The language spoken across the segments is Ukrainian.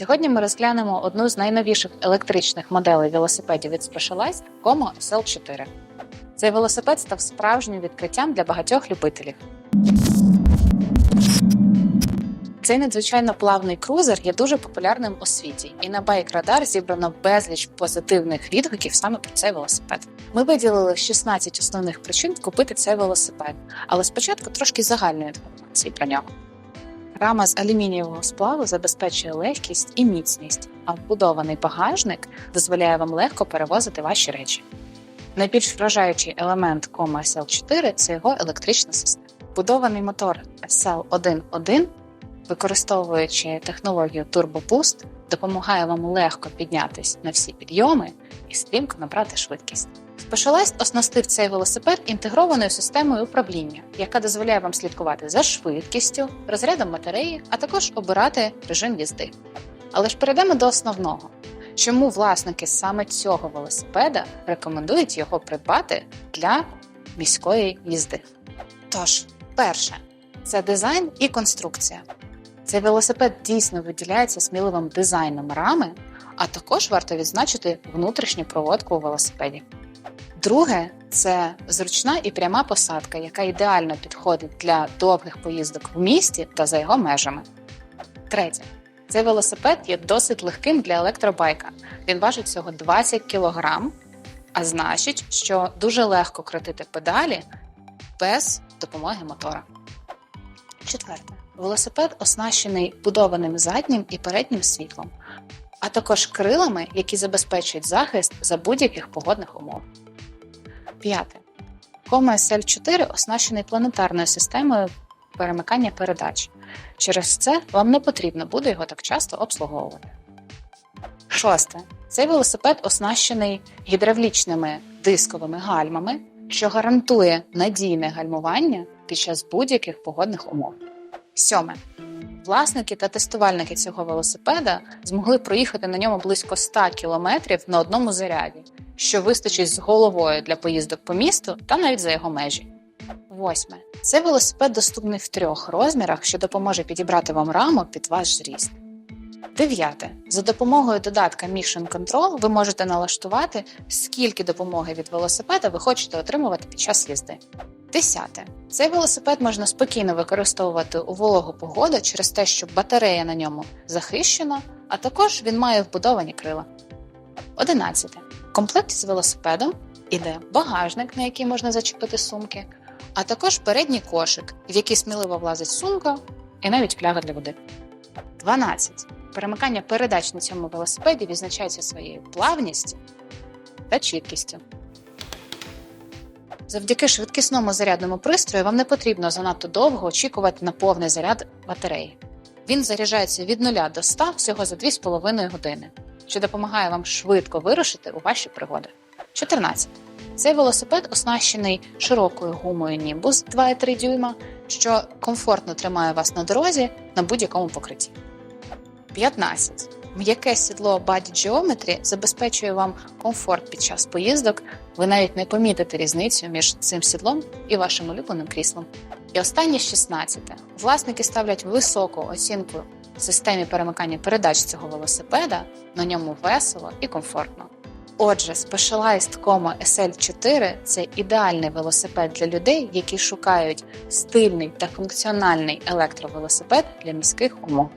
Сьогодні ми розглянемо одну з найновіших електричних моделей велосипедів від Specialized Como SL4. Цей велосипед став справжнім відкриттям для багатьох любителів. Цей надзвичайно плавний крузер є дуже популярним у світі, і на Bike Radar зібрано безліч позитивних відгуків саме про цей велосипед. Ми виділили 16 основних причин купити цей велосипед, але спочатку трошки загальної інформації про нього. Рама з алюмінієвого сплаву забезпечує легкість і міцність, а вбудований багажник дозволяє вам легко перевозити ваші речі. Найбільш вражаючий елемент Coma SL4 – це його електрична система. Вбудований мотор SL1.1, використовуючи технологію Turbo Boost, допомагає вам легко піднятись на всі підйоми і стрімко набрати швидкість. Specialized оснастив цей велосипед інтегрованою системою управління, яка дозволяє вам слідкувати за швидкістю, розрядом батареї, а також обирати режим їзди. Але ж перейдемо до основного. Чому власники саме цього велосипеда рекомендують його придбати для міської їзди? Тож, перше, це дизайн і конструкція. Цей велосипед дійсно виділяється сміливим дизайном рами, а також варто відзначити внутрішню проводку у велосипеді. Друге це зручна і пряма посадка, яка ідеально підходить для довгих поїздок в місті та за його межами. Третє. Цей велосипед є досить легким для електробайка. Він важить всього 20 кг, а значить, що дуже легко крутити педалі без допомоги мотора. Четверте. Велосипед оснащений будованим заднім і переднім світлом, а також крилами, які забезпечують захист за будь-яких погодних умов. П'яте. Кома SL4 оснащений планетарною системою перемикання передач. Через це вам не потрібно буде його так часто обслуговувати. Шосте. Цей велосипед оснащений гідравлічними дисковими гальмами, що гарантує надійне гальмування під час будь-яких погодних умов. Сьоме. Власники та тестувальники цього велосипеда змогли проїхати на ньому близько 100 км на одному заряді, що вистачить з головою для поїздок по місту та навіть за його межі. Восьме. Цей велосипед доступний в трьох розмірах, що допоможе підібрати вам раму під ваш зріст. Дев'яте. За допомогою додатка Mission Control ви можете налаштувати, скільки допомоги від велосипеда ви хочете отримувати під час їзди. Десяте. Цей велосипед можна спокійно використовувати у вологу погоду через те, що батарея на ньому захищена, а також він має вбудовані крила. Одинадцяте. В комплекті з велосипедом іде багажник, на який можна зачепити сумки, а також передній кошик, в який сміливо влазить сумка і навіть пляга для води. 12. Перемикання передач на цьому велосипеді відзначається своєю плавністю та чіткістю. Завдяки швидкісному зарядному пристрою вам не потрібно занадто довго очікувати на повний заряд батареї. Він заряджається від 0 до 100 всього за 2,5 години, що допомагає вам швидко вирушити у ваші пригоди. 14. Цей велосипед оснащений широкою гумою Nimbus 2,3 дюйма, що комфортно тримає вас на дорозі на будь-якому покритті. 15. М'яке сідло Body Geometry забезпечує вам комфорт під час поїздок. Ви навіть не помітите різницю між цим сідлом і вашим улюбленим кріслом. І останнє 16. Власники ставлять високу оцінку системі перемикання передач цього велосипеда, на ньому весело і комфортно. Отже, Specialized Coma SL4 це ідеальний велосипед для людей, які шукають стильний та функціональний електровелосипед для міських умов.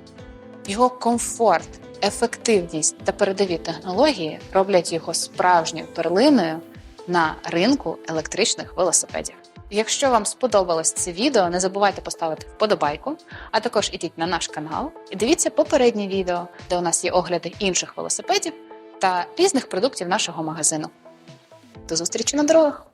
Його комфорт, ефективність та передові технології роблять його справжньою перлиною на ринку електричних велосипедів. Якщо вам сподобалось це відео, не забувайте поставити вподобайку, а також ідіть на наш канал і дивіться попереднє відео, де у нас є огляди інших велосипедів та різних продуктів нашого магазину. До зустрічі на дорогах!